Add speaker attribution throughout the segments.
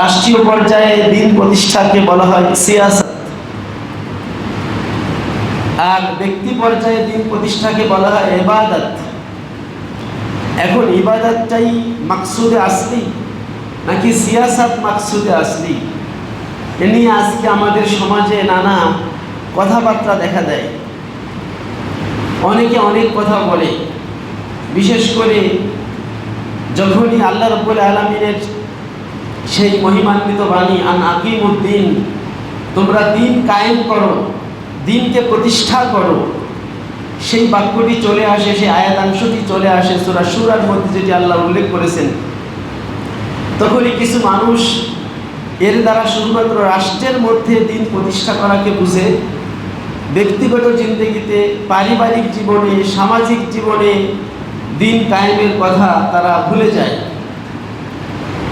Speaker 1: রাষ্ট্রীয় পর্যায়ে দিন প্রতিষ্ঠাকে বলা হয় সিয়াসত। আর ব্যক্তি পর্যায়ে দিন প্রতিষ্ঠাকে বলা হয় এবাদত এখন ইবাদতটাই মাকসুদে আসলি নাকি সিয়াসাত মাকসুদে আসলি? এ নিয়ে আজকে আমাদের সমাজে নানা কথাবার্তা দেখা দেয়। অনেকে অনেক কথা বলে। বিশেষ করে যখনই আল্লাহ রব্বুল আলমিনের সেই মহিমান্বিত বাণী, আন আকিম উদ্দিন তোমরা দিন কায়েম করো, দিনকে প্রতিষ্ঠা করো। সেই বাক্যটি চলে আসে, সেই আয়াতাংশটি চলে আসে সুরা সুরার মধ্যে যেটি আল্লাহ উল্লেখ করেছেন। তখনই কিছু মানুষ এর দ্বারা শুধুমাত্র রাষ্ট্রের মধ্যে দিন প্রতিষ্ঠা করাকে বুঝে, ব্যক্তিগত জিন্দগিতে, পারিবারিক জীবনে, সামাজিক জীবনে দিন কায়েমের কথা তারা ভুলে যায়।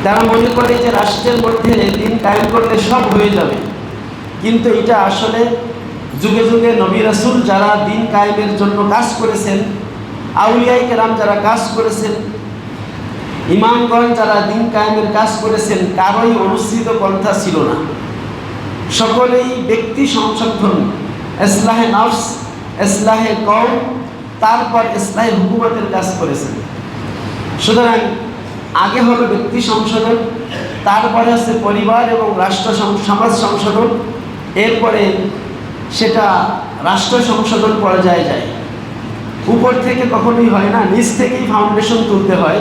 Speaker 1: তারা মনে করে যে রাষ্ট্রের মধ্যে দিন কায়েম করলে সব হয়ে যাবে। কিন্তু এটা আসলে যুগে যুগে নবী রাসুল যারা দিন কায়েমের জন্য কাজ করেছেন আউলিয়াই কেরাম যারা কাজ করেছেন ইমামগঞ্জ যারা দিন কায়েমের কাজ করেছেন, কারোই অনুষ্ঠিত পন্থা ছিল না। সকলেই ব্যক্তি সংশোধন এসলাহে নফস এসলাহে কম তারপর ইসলাহে হুকুমতের কাজ করেছেন। সুতরাং আগে হলো ব্যক্তি সংশোধন, তারপরে হচ্ছে পরিবার এবং রাষ্ট্র সমাজ সংশোধন, এরপরে সেটা রাষ্ট্র সংশোধন পর্যায়ে যায়। উপর থেকে কখনোই হয় না, নিচ থেকেই ফাউন্ডেশন তুলতে হয়।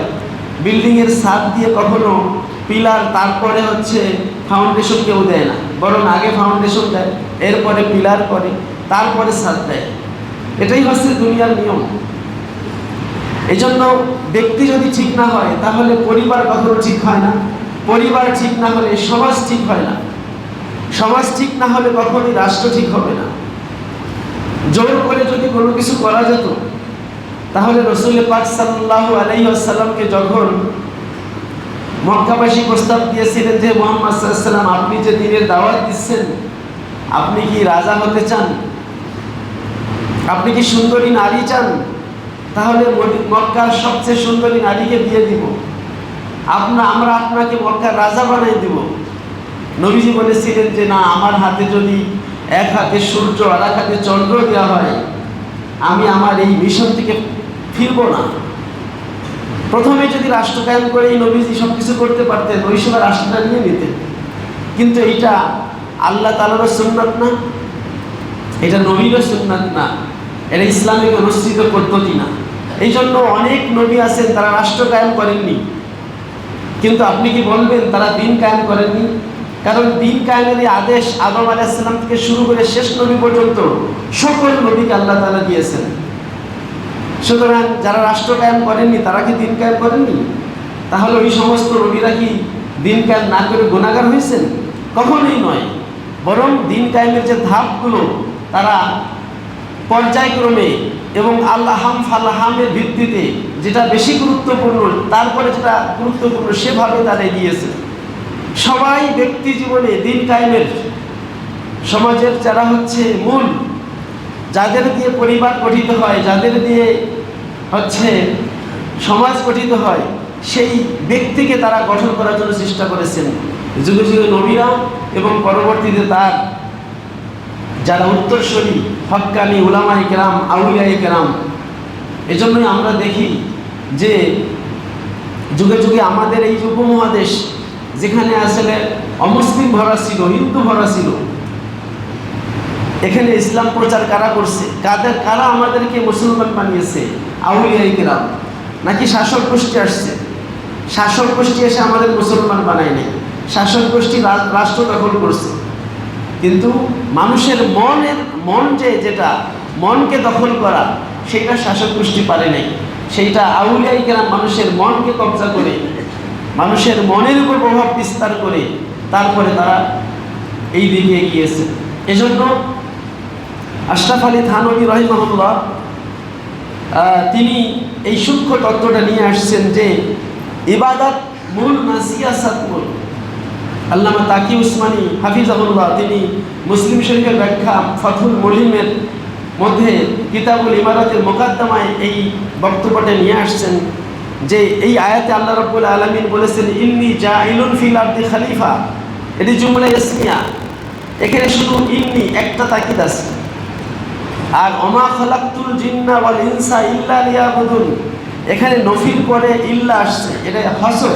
Speaker 1: বিল্ডিংয়ের ছাদ দিয়ে কখনো পিলার তারপরে হচ্ছে ফাউন্ডেশন কেউ দেয় না। বরং আগে ফাউন্ডেশন দেয়, এরপরে পিলার করে, তারপরে ছাদ দেয়। এটাই হচ্ছে দুনিয়ার নিয়ম। এই জন্য ব্যক্তি যদি ঠিক না হয়, তাহলে পরিবার কখনো ঠিক হয় না। পরিবার ঠিক না হলে সমাজ ঠিক হয় না। সমাজ ঠিক না হলে কখনোই রাষ্ট্র ঠিক হবে না। জোর করে যদি কোনো কিছু করা যেত, তাহলে রসুল পাক সাল্লাহ আলাইসাল্লামকে যখন মক্কাবাসী প্রস্তাব দিয়েছিলেন যে, মোহাম্মদ সাল্লাম আপনি যে দিনের দাওয়াত দিচ্ছেন, আপনি কি রাজা হতে চান? আপনি কি সুন্দরী নারী চান? তাহলে মক্কার সবচেয়ে সুন্দরী নারীকে দিয়ে দিব। আপনা আমরা আপনাকে মক্কার রাজা বানাই দিব। নবীজি বলেছিলেন যে, না, আমার হাতে যদি এক হাতে সূর্য আর এক হাতে চন্দ্র দেওয়া হয়, আমি আমার এই মিশন থেকে ফিরব না। প্রথমে যদি রাষ্ট্র কায়েম করে এই নবীজি সব কিছু করতে পারতেন, ওই সময় রাষ্ট্রটা নিয়ে নিতেন। কিন্তু এইটা আল্লাহ তালারও সুন্নাত না, এটা নবীরও সুন্নাত না, এটা ইসলামিক অনুষ্ঠিত পদ্ধতি না। এই জন্য অনেক নবী আছেন, তারা রাষ্ট্র কায়েম করেননি। কিন্তু আপনি কি বলবেন, তারা দিন কায়েম করেননি? কারণ দিন কায়েমের এই আদেশ আদম আলাইসালাম থেকে শুরু করে শেষ নবী পর্যন্ত সকল নবীকে আল্লাহ তালা দিয়েছেন। সুতরাং যারা রাষ্ট্র কায়েম করেননি, তারা কি দিন কায়েম করেননি? তাহলে ওই সমস্ত নবীরা কি দিন কায়েম না করে গুণাগার হয়েছেন? কখনোই নয়। বরং দিন কায়েমের যে ধাপগুলো, তারা পর্যায়ক্রমে এবং আল্লাহাম ফাল্লাহামের ভিত্তিতে যেটা বেশি গুরুত্বপূর্ণ, তারপরে যেটা গুরুত্বপূর্ণ সেভাবে তারা এগিয়েছে সবাই ব্যক্তি জীবনে দিন কায়েমের সমাজের যারা হচ্ছে মূল, যাদের দিয়ে পরিবার গঠিত হয়, যাদের দিয়ে হচ্ছে সমাজ গঠিত হয়, সেই ব্যক্তিকে তারা গঠন করার জন্য চেষ্টা করেছেন। যুগে যুগে নবীরা এবং পরবর্তীতে তার যারা উত্তরস্বরী হক্কানি উলামাই কেরাম আউলিয়াই কেরাম, এজন্যই আমরা দেখি যে যুগে যুগে আমাদের এই উপমহাদেশ যেখানে আসলে অমুসলিম ভরা ছিল, হিন্দু ভরা ছিল, এখানে ইসলাম প্রচার কারা করছে? কাদের, কারা আমাদেরকে মুসলমান বানিয়েছে? আউলিয়াই কেরাম। নাকি শাসক গোষ্ঠী আসছে? শাসক গোষ্ঠী এসে আমাদের মুসলমান বানায়নি শাসক গোষ্ঠী রাষ্ট্র দখল করছে। কিন্তু মানুষের মনের মন যে যেটা, মনকে দখল করা, সেটা শাসক গোষ্ঠী পারে নাই। সেইটা আউলিয়াই কেরাম মানুষের মনকে কবজা করে, মানুষের মনের উপর প্রভাব বিস্তার করে, তারপরে তারা এই দিকে এগিয়েছে। এজন্য আশরাফ আলী থানবী রহিমহল্লা তিনি এই সূক্ষ্ম তত্ত্বটা নিয়ে আসছেন যে, ইবাদত মূল না সিয়াসাত মূল। আল্লামা তাকি উসমানী হাফিজাহুল্লাহ, তিনি মুসলিম শরীফের ব্যাখ্যা ফথুল মলিমের মধ্যে কিতাবুল ইমারতের মোকাদ্দমায় এই বক্তব্যটা নিয়ে আসছেন যে এই আয়াতে আল্লাহ রব্বুল আলমিন বলেছেন, ইন্নি জাইলুন ফিল আরদি খালিফা। এটি জুমলা ইসমিয়া এখানে শুধু ইন্নি, একটা তাকিদ আছে। আর অমা খলাক্তুল জিন্না ওয়াল ইনসা ইল্লা লিয়াবুদুন। এখানে নফির পরে ইল্লা আসছে এটা হসর।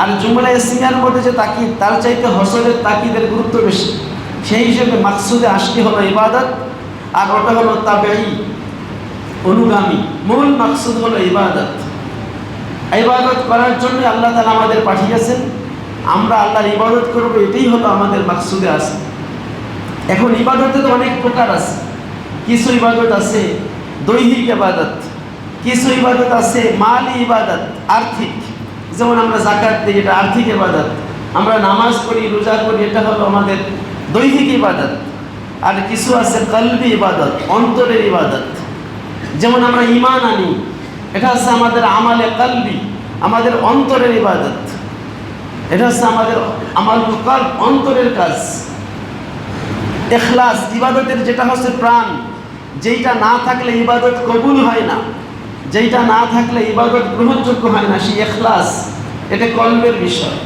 Speaker 1: আর জুমলা ইসমিয়ার মধ্যে যে তাকিদ তার চাইতে হসরের তাকিদের গুরুত্ব বেশি। সেই হিসেবে মাকসুদে আসতে হলো ইবাদত, আর ওটা হলো তাবেই অনুগামী। মূল মাকসুদ হলো ইবাদত। ইবাদত করার জন্য আল্লাহ তালা আমাদের পাঠিয়েছেন। আমরা আল্লাহর ইবাদত করব, এটাই হলো আমাদের মাকসুদে আছে এখন ইবাদতে তো অনেক প্রকার আছে। কিছু ইবাদত আছে দৈহিক ইবাদত, কিছু ইবাদত আছে মালি ইবাদত, আর্থিক। যেমন আমরা জাকাত দিই, এটা আর্থিক ইবাদত। আমরা নামাজ পড়ি, রোজা করি, এটা হলো আমাদের দৈহিক ইবাদত। আর কিছু আছে কলবি ইবাদত, অন্তরের ইবাদত। যেমন আমরা ইমান আনি, এটা হচ্ছে আমাদের আমালে কলবি, আমাদের অন্তরের ইবাদত। এটা হচ্ছে আমাদের আমার কল অন্তরের কাজ। এখলাস, ইবাদতের যেটা হচ্ছে প্রাণ, যেইটা না থাকলে ইবাদত কবুল হয় না। যেইটা না থাকলে ইবাদত গ্রহণযোগ্য হয় না সেই এখলাস এটা কল্পের বিষয়।